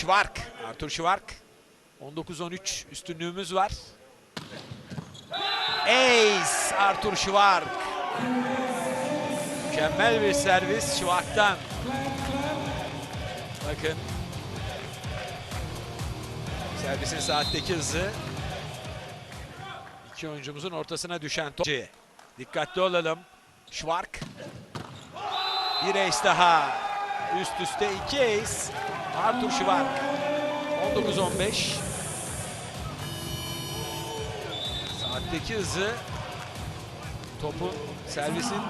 Schwark. Arthur Schwark. 19-13 üstünlüğümüz var. Ace Arthur Schwark. Mükemmel bir servis Schwark'tan. Bakın. Servisin saatteki hızı. İki oyuncumuzun ortasına düşen top. Dikkatli olalım. Schwark. Bir ace daha. Üst üste iki ace. Arthur Schwark. 19-15. Saatteki hızı topun servisin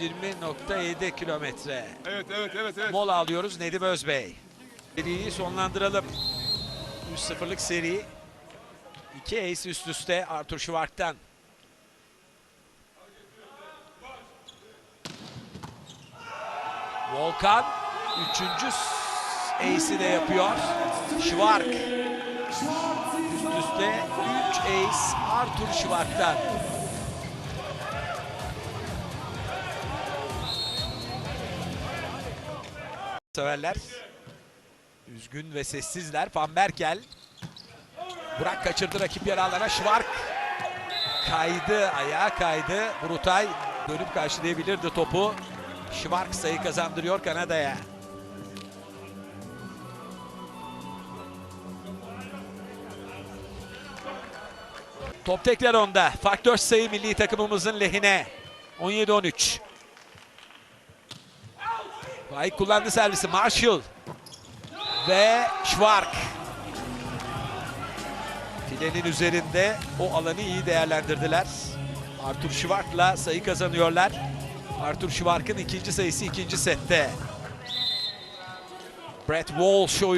120.7 kilometre. Evet evet evet evet. Mola alıyoruz Nedim Özbey. Seriyi sonlandıralım. 3-0'lık seri. 2 ace üst üste Arthur Schwark'tan. Volkan 3. ace'i de yapıyor. Schwark üst üste 3 ace Arthur Schwark'tan. severler. Üzgün ve sessizler. Van Berkel. Burak kaçırdı rakip yer alana. Kaydı. Ayağa kaydı. Brutay dönüp karşılayabilirdi topu. Schwark sayı kazandırıyor Kanada'ya. Top tekrar onda. 4 sayı milli takımımızın lehine. 17-13. Faik kullandı servisi. Marshall. Ve Schwark. Filenin üzerinde o alanı iyi değerlendirdiler. Arthur Schwark'la sayı kazanıyorlar. Arthur Schwark'ın ikinci sayısı ikinci sette. Brett Walsh oyun-